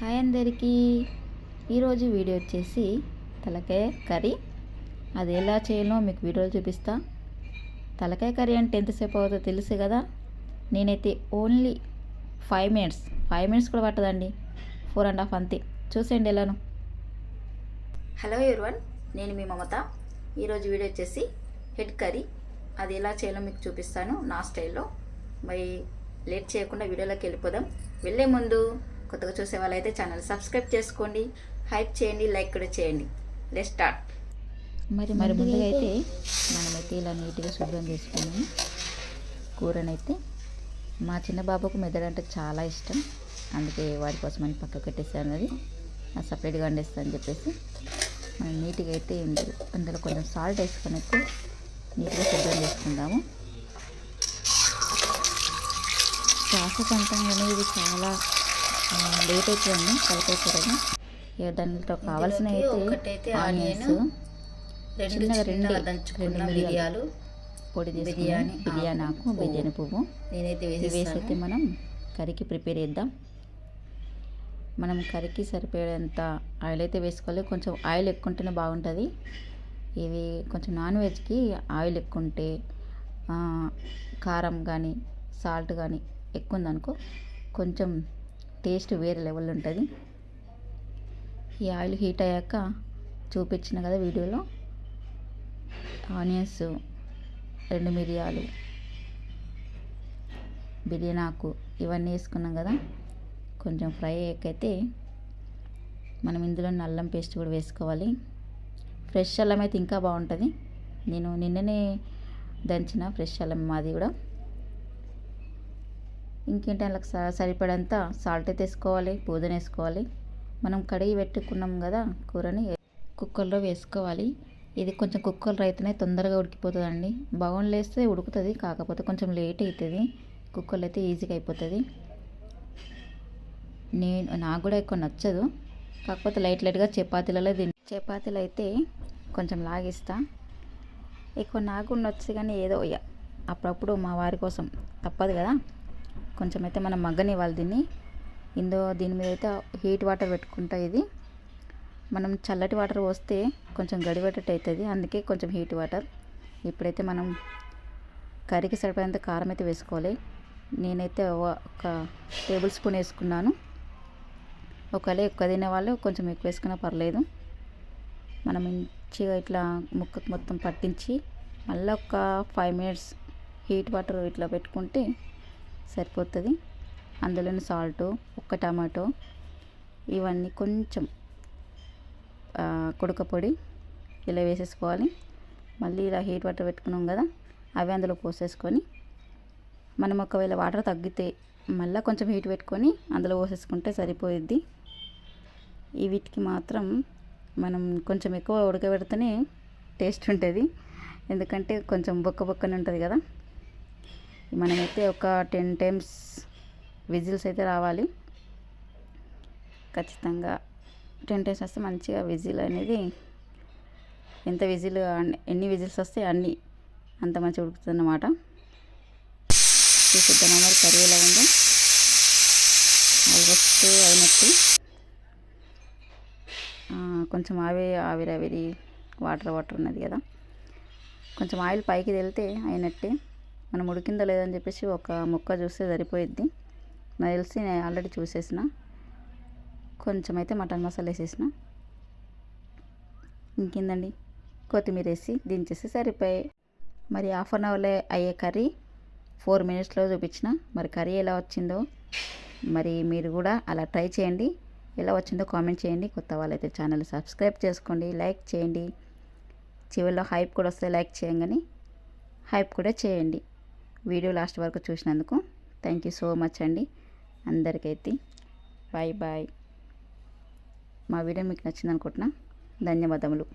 Hi అందరికీ. ఈరోజు video వచ్చేసి తలకాయ కర్రీ. అది ఎలా చేయాలో మీకు వీడియోలు చూపిస్తా. తలకాయ కర్రీ అంటే ఎంతసేపు అవుతుందో తెలుసు కదా. నేనైతే only five minutes five minutes కూడా పట్టదండి. ఫోర్ అండ్ హాఫ్ అంతే. చూసేయండి ఎలాను. హలో ఎవరివన్ నేను మీ మమత. ఈరోజు వీడియో వచ్చేసి హెడ్ కర్రీ. అది ఎలా చేయాలో మీకు చూపిస్తాను నా స్టైల్లో. మరి లేట్ చేయకుండా వీడియోలోకి వెళ్ళిపోదాం. వెళ్ళే ముందు కొత్తగా చూసే వాళ్ళైతే ఛానల్ సబ్స్క్రైబ్ చేసుకోండి హైప్ చేయండి లైక్ కూడా చేయండి. లెట్ స్టార్ట్ మరి మరి ముందుగా అయితే మనమైతే ఇలా నీట్గా శుభ్రం చేసుకుని కూరనైతే మా చిన్న బాబుకు మెదడు అంటే చాలా ఇష్టం. అందుకే వాడి కోసం అని పక్క పెట్టేసాను అది సపరేట్గా వండేస్తా అని చెప్పేసి మనం నీట్గా అయితే ఇందులో అందులో కొంచెం సాల్ట్ వేసుకొని అయితే నీట్గా శుభ్రం చేసుకుందాము. ప్రాసెస్ అంటాం అనేది చాలా లేట్ అవుతుందండి తలకాయ కూరగా ఇక దాంట్లో కావాల్సిన అయితే ఆనియన్స్ చిన్నగా రెండు రెండు మిరియాలు పొడి బిర్యానీ బిర్యానీ ఆకు బిర్యానీ పువ్వు. నేనైతే ఇవి వేసి అయితే వేసేస్తాను మనం కర్రీకి ప్రిపేర్ చేద్దాం. మనం కర్రీకి సరిపోయేంత ఆయిల్ అయితే వేసుకోవాలి. కొంచెం ఆయిల్ ఎక్కువ ఉంటేనే బాగుంటుంది. ఇవి కొంచెం నాన్ వెజ్కి ఆయిల్ ఎక్కువ ఉంటే కారం కానీ సాల్ట్ కానీ ఎక్కువ ఉందనుకో కొంచెం టేస్ట్ వేరే లెవెల్ ఉంటుంది. ఈ ఆయిల్ హీట్ అయ్యాక చూపించిన కదా వీడియోలో. ఆనియన్స్ రెండు మిరియాలు బిర్యానీ ఆకు ఇవన్నీ వేసుకున్నాం కదా. కొంచెం ఫ్రై అయ్యాకైతే మనం ఇందులో అల్లం పేస్ట్ కూడా వేసుకోవాలి. ఫ్రెష్ అల్లం అయితే ఇంకా బాగుంటుంది. నేను నిన్ననే దంచిన ఫ్రెష్ అల్లం మాది కూడా. ఇంకేంటి అలా స- సరిపడంత సాల్ట్ అయితే వేసుకోవాలి పుదీనా వేసుకోవాలి. మనం కడిగి పెట్టుకున్నాం కదా కూరని కుక్కర్లో వేసుకోవాలి. ఇది కొంచెం కుక్కర్లో అయితేనే తొందరగా ఉడికిపోతుందండి. బౌన్లో వేస్తే ఉడుకుతుంది కాకపోతే కొంచెం లేట్ అవుతుంది కుక్కర్లో అయితే ఈజీగా అయిపోతుంది. నేను నాకు కూడా ఎక్కువ నచ్చదు. కాకపోతే లైట్ లైట్గా చపాతీలలో తిని చపాతీలు అయితే కొంచెం లాగిస్తా. ఎక్కువ నాకు నచ్చు కానీ ఏదో ఇక అప్పుడప్పుడు మా వారి కోసం తప్పదు కదా. కొంచెం అయితే మనం మగ్గనివ్వాలి దీన్ని. ఇందో దీని మీద అయితే హీట్ వాటర్ పెట్టుకుంటా ఇది. మనం చల్లటి వాటర్ పోస్తే కొంచెం గడిపెట్టట్టు అవుతుంది అందుకే కొంచెం హీట్ వాటర్. ఇప్పుడైతే మనం కర్రీకి సరిపడేంత కారం అయితే వేసుకోవాలి. నేనైతే ఒక ఒక టేబుల్ స్పూన్ వేసుకున్నాను. ఒకవేళ ఎక్కువ తినే వాళ్ళు కొంచెం ఎక్కువ వేసుకున్నా పర్లేదు. మనం మంచిగా ఇట్లా ముక్కకు మొత్తం పట్టించి మళ్ళీ ఒక ఫైవ్ మినిట్స్ హీట్ వాటర్ ఇట్లా పెట్టుకుంటే సరిపోతుంది. అందులోని సాల్ట్ ఒక్క టమాటో ఇవన్నీ కొంచెం ఆ, కుడక పొడి ఇలా వేసేసుకోవాలి. మళ్ళీ ఇలా హీట్ వాటర్ పెట్టుకున్నాం కదా అవి అందులో పోసేసుకొని మనం ఒకవేళ వాటర్ తగ్గితే మళ్ళీ కొంచెం హీట్ పెట్టుకొని అందులో పోసేసుకుంటే సరిపోయిద్ది. ఈ వీటికి మాత్రం మనం కొంచెం ఎక్కువ ఉడకబెడితేనే టేస్ట్ ఉంటుంది. ఎందుకంటే కొంచెం బొక్క బొక్కని ఉంటుంది కదా. మనమైతే ఒక టెన్ టైమ్స్ విజిల్స్ అయితే రావాలి. ఖచ్చితంగా టెన్ టైమ్స్ వస్తే మంచిగా విజిల్ అనేది ఎంత విజిల్ ఎన్ని విజిల్స్ వస్తే అన్ని అంత మంచిగా ఉడుకుతుంది అన్నమాట మరి కర్రీ ఎలా ఉందో. ఆల్మోస్ట్ అయినట్టు. కొంచెం ఆవి ఆవిరి ఆవిరి వాటర్ వాటర్ ఉన్నది కదా. కొంచెం ఆయిల్ పైకి వెళ్తే అయినట్టే. మనం ఉడికిందో లేదని చెప్పేసి ఒక ముక్క చూస్తే సరిపోయిద్ది. నాకు తెలిసి నేను ఆల్రెడీ చూసేసిన. కొంచెం అయితే మటన్ మసాలా వేసేసిన. ఇంకేందండి? కొత్తిమీర వేసి దించేసి సరిపోయాయి మరి హాఫ్ అన్ అవర్లో అయ్యే కర్రీ ఫోర్ మినిట్స్లో చూపించిన. మరి కర్రీ ఎలా వచ్చిందో మరి మీరు కూడా అలా ట్రై చేయండి. ఎలా వచ్చిందో కామెంట్ చేయండి. కొత్త వాళ్ళైతే ఛానల్ సబ్స్క్రైబ్ చేసుకోండి. లైక్ చేయండి. చివరిలో హైప్ కూడా వస్తే లైక్ చేయగానే హైప్ కూడా చేయండి. వీడియో లాస్ట్ వరకు చూసినందుకు థ్యాంక్ యూ సో మచ్ అండి. అందరికైతే బాయ్ బాయ్. మా వీడియో మీకు నచ్చింది అనుకుంటున్నా ధన్యవాదములు.